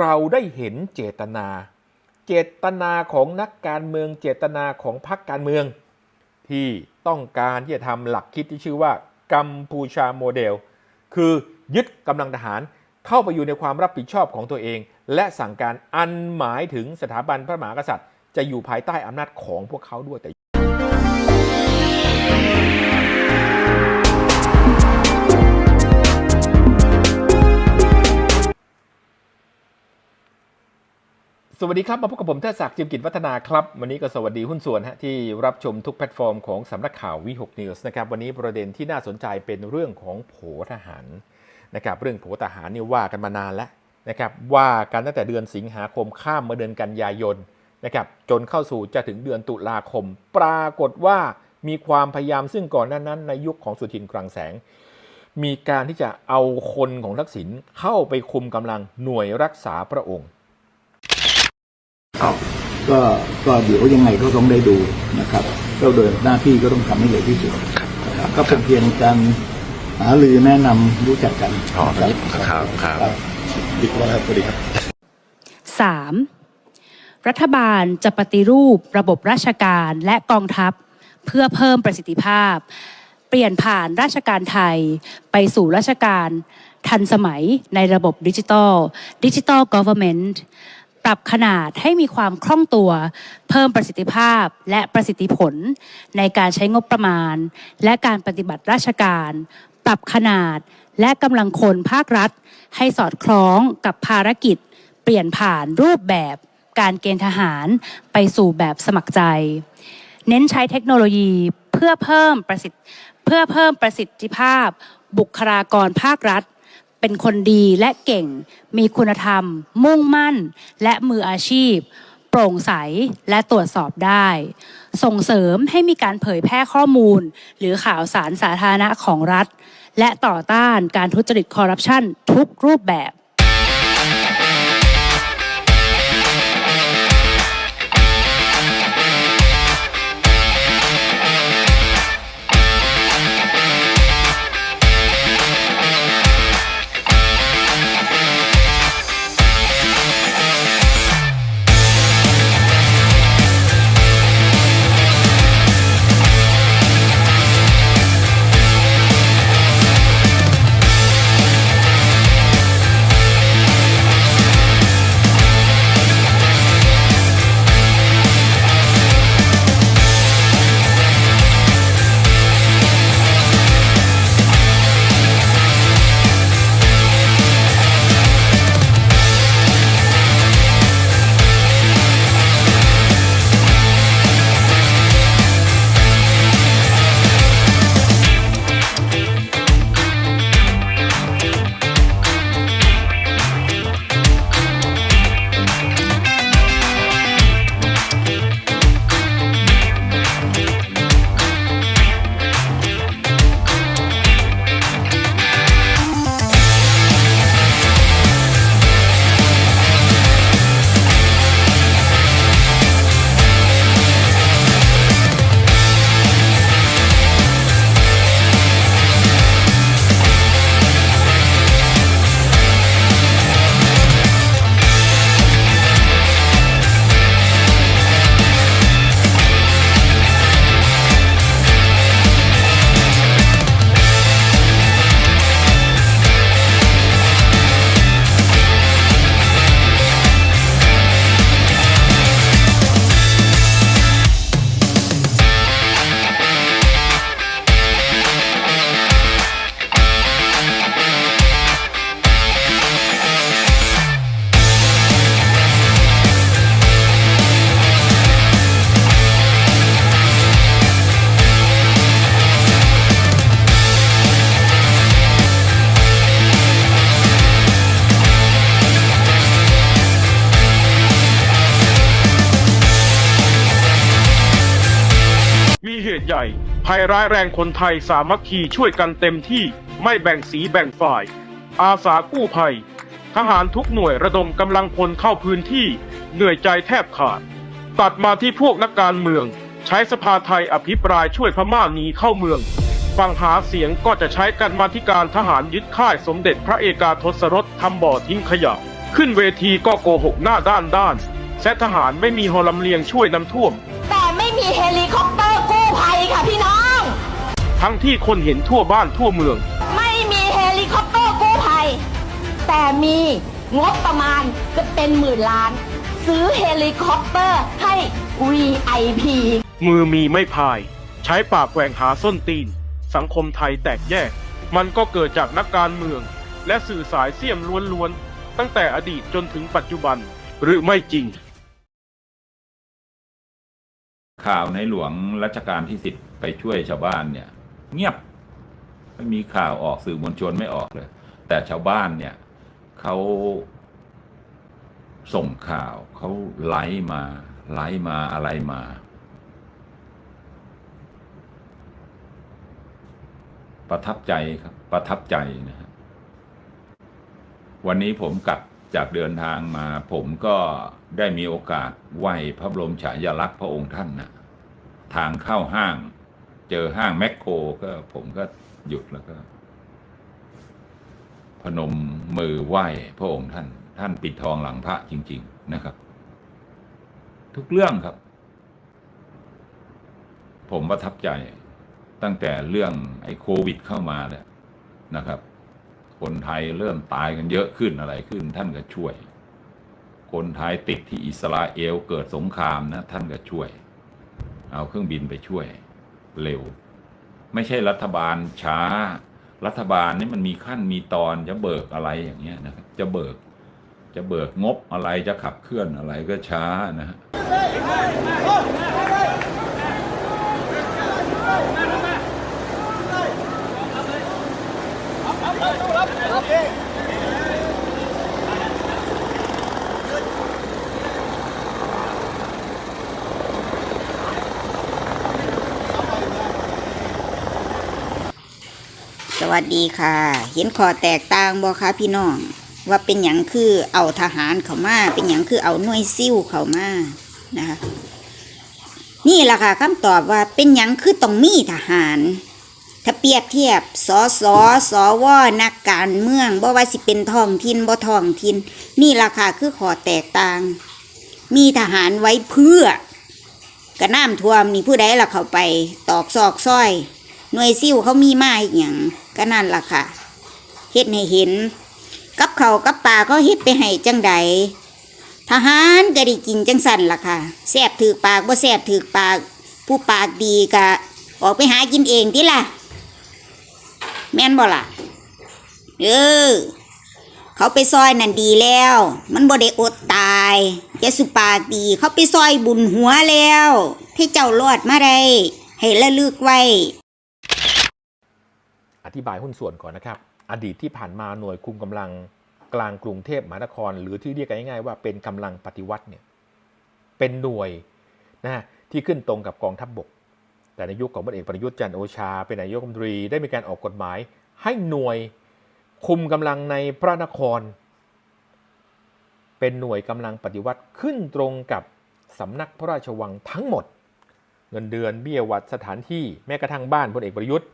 เราได้เห็นเจตนา เจตนาของนักการเมืองเจตนาของพรรคการเมือง ที่ต้องการที่จะทำหลักคิดที่ชื่อว่ากัมพูชาโมเดล คือยึดกำลังทหารเข้าไปอยู่ในความรับผิดชอบของตัวเอง และสั่งการอันหมายถึงสถาบันพระมหากษัตริย์ จะอยู่ภายใต้อำนาจของพวกเขาด้วยแต่ สวัสดีครับ มาพบกับผมเทศศักดิ์จิมกิจวัฒนาครับ วันนี้ก็สวัสดีหุ้นส่วนฮะที่รับชมทุกแพลตฟอร์มของสำนักข่าววิหกนิวส์นะครับวันนี้ประเด็นที่น่าสนใจเป็นเรื่องของโผทหารนะครับเรื่องโผทหารนี่ว่ากันมานานแล้วนะครับว่ากันตั้งแต่เดือนสิงหาคมข้ามมาเดือนกันยายนนะครับจนเข้าสู่จะถึงเดือนตุลาคม ปรากฏว่ามีความพยายามซึ่งก่อนหน้านั้น ในยุคของสุทินคลังแสง มีการที่จะเอาคนของทักษิณเข้าไปคุมกำลังหน่วยรักษาพระองค์ ครับก็ก็เดี๋ยวยังไงก็ต้องได้ดูนะครับก็โดยหน้าที่ก็ต้องทำให้เร็วที่สุดนะครับก็เป็นเพียงการหารือแนะนำรู้จักกันอ๋อนะครับครับครับ ดีกว่าครับสวัสดีครับ 3. รัฐบาลจะปฏิรูประบบราชการและกองทัพ เพื่อเพิ่มประสิทธิภาพ เปลี่ยนผ่านราชการไทย ไปสู่ราชการทันสมัยในระบบดิจิทัลดิจิทัล government ปรับขนาดให้มีความคล่องตัว เพิ่มประสิทธิภาพและประสิทธิผล ในการใช้งบประมาณ และการปฏิบัติราชการ ปรับขนาดและกำลังคนภาครัฐ ให้สอดคล้องกับภารกิจ เปลี่ยนผ่านรูปแบบการเกณฑ์ทหารไปสู่แบบสมัครใจ เน้นใช้เทคโนโลยีเพื่อเพิ่มประสิทธิเพื่อเพิ่มประสิทธิภาพ บุคลากรภาครัฐ เป็นคนดีและเก่ง มีคุณธรรม มุ่งมั่น และมืออาชีพ โปร่งใสและตรวจสอบได้ ส่งเสริมให้มีการเผยแพร่ข้อมูล หรือข่าวสารสาธารณะของรัฐ และต่อต้านการทุจริตคอร์รัปชันทุกรูปแบบ ภัยร้ายแรงคนไทยสามัคคีช่วยกันเต็มที่ไม่แบ่งสีแบ่งฝ่าย อาสากู้ภัย ทหารทุกหน่วยระดมกำลังพลเข้าพื้นที่ เหนื่อยใจแทบขาด ตัดมาที่พวกนักการเมือง ใช้สภาไทยอภิปรายช่วยพม่าหนีเข้าเมืองฟังหาเสียงก็จะใช้กันมาธิการทหารยึดค่ายสมเด็จพระเอกาทศรสทำบ่อทิ้งขยะ ขึ้นเวทีก็โกหกหน้าด้านด้านแซะทหารไม่มีฮอลำเลียงช่วยน้ำท่วม แต่ไม่มีเฮลิคอปเตอร์ ค่ะพี่น้อง ทั้งที่คนเห็นทั่วบ้านทั่วเมือง ไม่มีเฮลิคอปเตอร์กู้ภัย แต่มีงบประมาณก็เป็นหมื่นล้าน ซื้อเฮลิคอปเตอร์ให้ VIP มือมีไม่พาย ใช้ปากแหว่งหาส้นตีน สังคมไทยแตกแยก มันก็เกิดจากนักการเมือง และสื่อสายเสี่ยมล้วนๆตั้งแต่อดีตจนถึงปัจจุบัน หรือไม่จริง ข่าวในหลวงรัชกาลที่สิบไปช่วยชาวบ้านเนี่ย เงียบไม่มีข่าวออกสื่อมวลชนไม่ออกเลย แต่ชาวบ้านเนี่ยเขาส่งข่าวเขาไลฟ์มาไลฟ์มาอะไรมา ประทับใจครับ ประทับใจนะฮะวันนี้ผมกลับ จากเดินทางมาผมก็ได้มีโอกาสไหว้พระบรมฉายาลักษณ์พระองค์ท่านนะทางเข้าห้าง เจอห้างแมคโครก็ผมก็หยุดแล้วก็ พนมมือไหว้พระองค์ท่าน ท่านปิดทองหลังพระจริง ๆ นะครับ ทุกเรื่องครับ ผมประทับใจตั้งแต่เรื่องไอ้โควิดเข้ามาแล้วนะครับ คนไทยเริ่มตายกันเยอะขึ้นอะไรขึ้น ท่านก็ช่วย คนไทยติดที่อิสราเอลเกิดสงครามนะ ท่านก็ช่วย เอาเครื่องบินไปช่วย เร็ว ไม่ใช่รัฐบาลช้า รัฐบาลนี่มันมีขั้นมีตอนจะเบิกอะไรอย่างเงี้ยนะครับจะเบิกจะเบิกงบอะไรจะขับเคลื่อนอะไรก็ช้านะฮะ สวัสดีค่ะ เห็นขอแตกต่างบ่คะพี่น้อง ว่าเป็นหยังคือเอาทหารเข้ามา เป็นหยังคือเอาหน่วยซิ่วเข้ามานะคะนี่แหละค่ะคำตอบว่าเป็นหยังคือต้องมีทหาร ถ้าเปรียบเทียบสอสอสอวอนักการเมืองบ่ว่าสิเป็นท้องถิ่นบ่ท้องถิ่นนี่แหละค่ะคือขอแตกต่าง มีทหารไว้เพื่อกระน้ำท่วมนี่ผู้ใดล่ะเข้าไป ตอกซอกซอย หน่วยซิ่วเขามีมาอีกอย่างก็นั่นล่ะค่ะเฮ็ดให้เห็น กับเขากับปลาเขาเฮ็ดไปให้จังใดทหารก็ได้กินจังสั่นล่ะค่ะแซบถือปากบ่แซบถือปาก ผู้ปากดีก็ออกไปหากินเองติล่ะ แม่นบ่ล่ะ เออ เขาไปซอยนั่นดีแล้ว มันบ่ได้อดตายแกสุปากดีเขาไปซอยบุญหัวแล้วให้เจ้ารอดมาได้ให้ระลึกไว้ อธิบายหุ้นส่วนก่อนนะครับ อดีตที่ผ่านมาหน่วยคุมกำลังกลางกรุงเทพมหานคร หรือที่เรียกกันง่ายๆว่าเป็นกำลังปฏิวัติเนี่ยเป็นหน่วยนะฮะที่ขึ้นตรงกับกองทัพบบก แต่ในยุคของพลเอกประยุทธ์จันทร์โอชา เป็นนายกรัฐมนตรีได้มีการออกกฎหมาย ให้หน่วยคุมกำลังในพระนคร เป็นหน่วยกำลังปฏิวัติขึ้นตรงกับสำนักพระราชวังทั้งหมด เงินเดือนเบี้ยวัดสถานที่แม้กระทั่งบ้านพลเอกประยุทธ์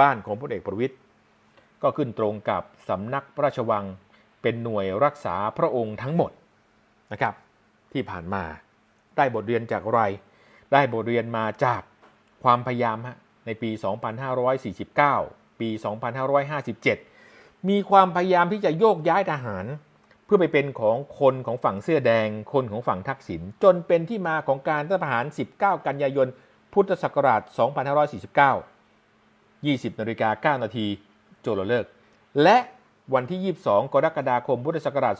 บ้านของพลเอกประวิตย์ก็ขึ้นตรงกับสำนักพระราชวังเป็นหน่วยรักษาพระองค์ทั้งหมดนะครับ ที่ผ่านมาได้บทเรียนจากอะไร ได้บทเรียนมาจาก ความพยายามฮะในปี 2549 ปี 2557 มีความพยายามที่จะโยกย้ายทหาร เพื่อไปเป็นของคนของฝั่งเสื้อแดง คนของฝั่งทักษิณจนเป็นที่มาของการรัฐประหาร 19 กันยายน พุทธศักราช 2549 20นาฬิกา9นาทีโจรเลิก และวันที่ 22 กรกฎาคม พุทธศักราช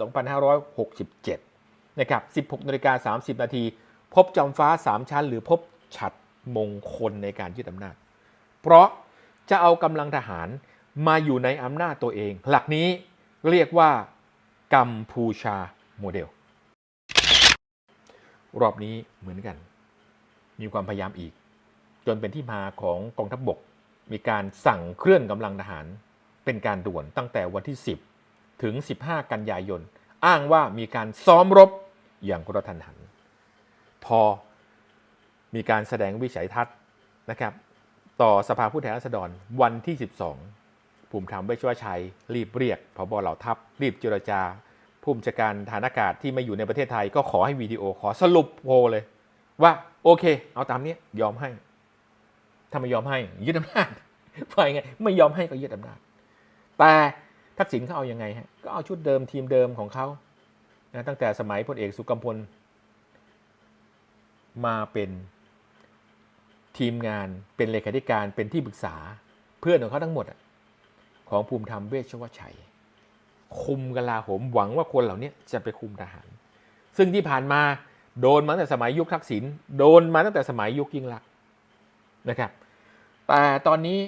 2567 นะครับ 16นาฬิกา30 นาที พบจอมฟ้า 3 ชั้น หรือพบฉัด มงคลในการยึดอำนาจ เพราะจะเอากำลังทหารมาอยู่ในอำนาจตัวเอง หลักนี้เรียกว่ากัมพูชาโมเดล รอบนี้เหมือนกัน มีความพยายามอีก จนเป็นที่มาของกองทัพบบก มีการสั่งเคลื่อนกำลังทหาร เป็นการด่วนตั้งแต่วันที่ 10 ถึง 15 กันยายน อ้างว่ามีการซ้อมรบอย่างกระทันหัน พอ มีการแสดงวิสัยทัศน์นะครับ ต่อสภาผู้แทนราษฎรวันที่ 12 ภูมิธรรมเวชวชัย รีบเรียกพบเหล่าทัพ รีบเจรจา ผู้บัญชาการฐานอากาศที่ไม่อยู่ในประเทศไทยก็ขอให้วิดีโอขอสรุปโพลเลย ว่าโอเค เอาตามนี้ยอมให้ถ้าไม่ยอมให้ยึดอำนาจว่ายไงไม่ยอมให้ก็ยึดอำนาจแต่ทักษิณเขาเอายังไงฮะก็เอาชุดเดิมทีมเดิมของเขานะตั้งแต่สมัยพลเอกสุกัมพลมาเป็น ทีมงานเป็นเลขาธิการเป็นที่ปรึกษาเพื่อนของเขาทั้งหมดของภูมิธรรมเวชวชัย คุมกลาโหมหวังว่าคนเหล่านี้จะไปคุมทหาร ซึ่งที่ผ่านมาโดนมาตั้งแต่สมัยยุคทักษิณโดนมาตั้งแต่สมัยยุคยิ่งลักษณ์นะครับแต่ตอนนี้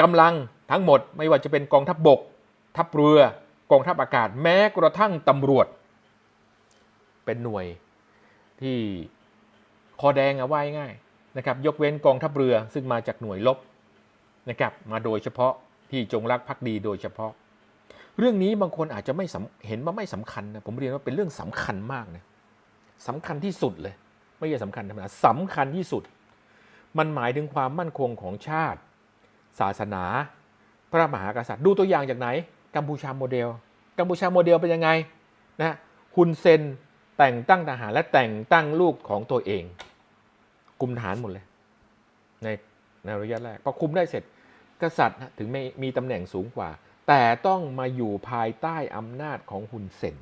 กำลังทั้งหมดไม่ว่าจะเป็นกองทัพบบก ทัพเรือกองทัพอากาศแม้กระทั่งตำรวจ เป็นหน่วยที่คอแดงเอาไว้ง่าย นะครับยกเว้นกองทัพเรือซึ่งมาจากหน่วยลบนะครับมาโดยเฉพาะที่จงรักภักดีโดยเฉพาะ เรื่องนี้บางคนอาจจะไม่เห็นว่าไม่สำคัญนะผมเรียนว่าเป็นเรื่องสำคัญมากนะสำคัญที่สุดเลย ไม่ใช่สำคัญธรรมดาสำคัญที่สุด มันหมายถึงความมั่นคงของชาติ ศาสนา พระมหากษัตริย์ดูตัวอย่างจากไหน กัมพูชาโมเดล กัมพูชาโมเดลเป็นยังไงนะฮุนเซนแต่งตั้งทหารและแต่งตั้งลูกของตัวเอง คุมทหารหมดเลย ในในระยะแรกพอคุมได้เสร็จกษัตริย์ถึงไม่มีตำแหน่งสูงกว่า แต่ต้องมาอยู่ภายใต้อำนาจของฮุนเซน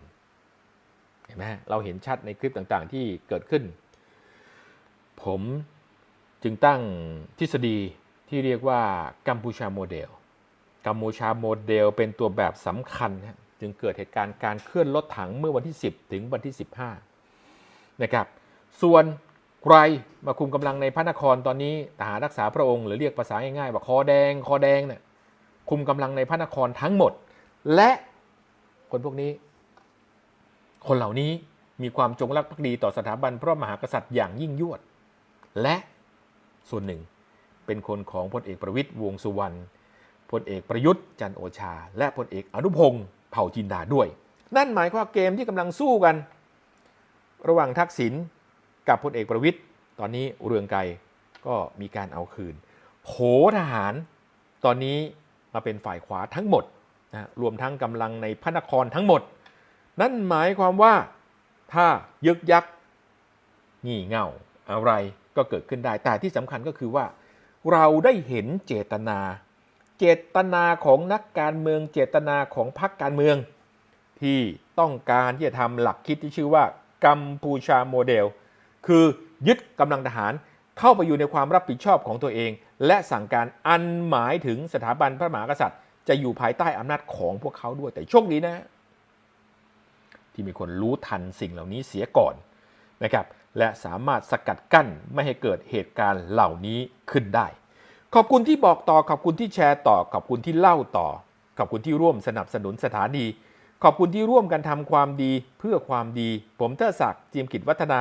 เห็นไหมเราเห็นชัดในคลิปต่างๆที่เกิดขึ้น ผมจึงตั้งทฤษฎีที่เรียกว่ากัมพูชาโมเดล กัมพูชาโมเดลเป็นตัวแบบสำคัญ จึงเกิดเหตุการณ์การเคลื่อนรถถังเมื่อวันที่ 10 ถึงวันที่ 15 นะครับ ส่วน ใครมาคุมกำลังในพระนครตอนนี้ทหารรักษาพระองค์หรือเรียกภาษาง่ายๆว่าคอแดงคอแดงเนี่ยคุมกำลังในพระนครทั้งหมด และคนพวกนี้ คนเหล่านี้มีความจงรักภักดีต่อสถาบันพระมหากษัตริย์อย่างยิ่งยวด และส่วนหนึ่งเป็นคนของพลเอกประวิตยวงสุวรรณพลเอกประยุทธ์จันโอชา และพลเอกอนุพงศ์เผ่าจินดาด้วย นั่นหมายความเกมที่กำลังสู้กัน ระหว่างทักษิณ กับพลเอกประวิตยตอนนี้เรืองไกรก็มีการเอาคืนโผทหารตอนนี้มาเป็นฝ่ายขวาทั้งหมดนะรวมทั้งกำลังในพระนครทั้งหมด นั่นหมายความว่าถ้ายึกยักงี่เง่าอะไรก็เกิดขึ้นได้ แต่ที่สำคัญก็คือว่า เราได้เห็นเจตนา เจตนาของนักการเมือง เจตนาของพรรคการเมือง ที่ต้องการที่จะทำหลักคิดที่ชื่อว่ากัมพูชาโมเดล คือยึดกำลังทหารเข้าไปอยู่ในความรับผิดชอบของตัวเอง และสั่งการอันหมายถึงสถาบันพระมหากษัตริย์ จะอยู่ภายใต้อำนาจของพวกเขาด้วยแต่โชคดีนะ ที่มีคนรู้ทันสิ่งเหล่านี้เสียก่อนนะครับและสามารถสกัดกั้นไม่ให้เกิดเหตุการณ์เหล่านี้ขึ้นได้ ขอบคุณที่บอกต่อขอบคุณที่แชร์ต่อขอบคุณที่เล่าต่อ ขอบคุณที่ร่วมสนับสนุนสถานี ขอบคุณที่ร่วมกันทำความดีเพื่อความดี ผมเทอศักดิ์จีมกิจวัฒนา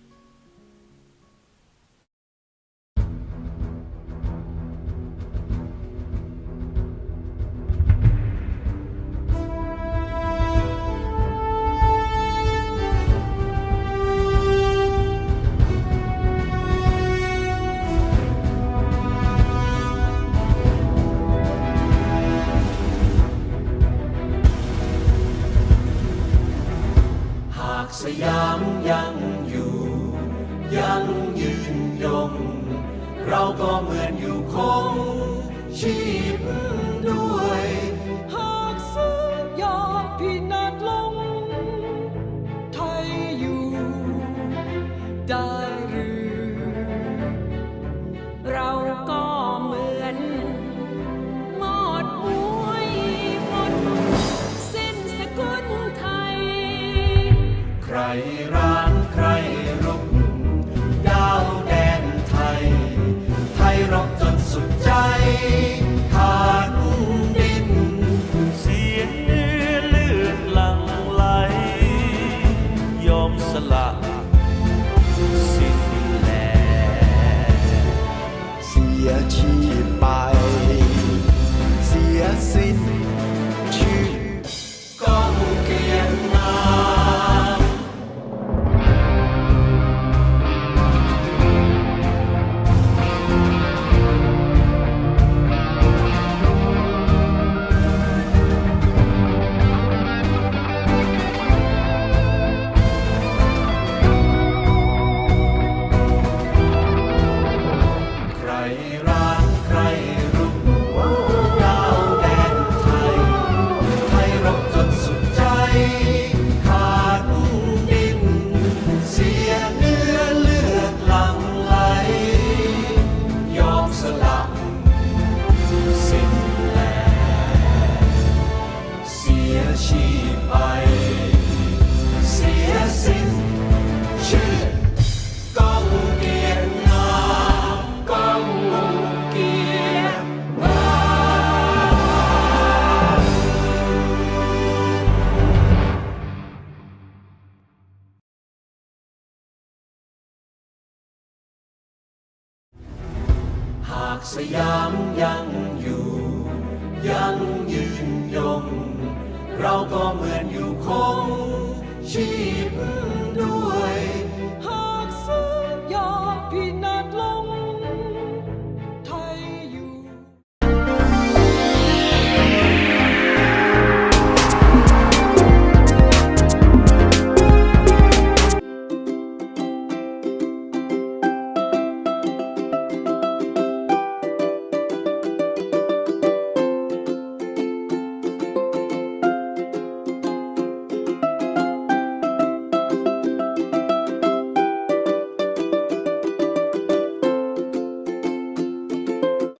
ียชีพไป เสียสิ้น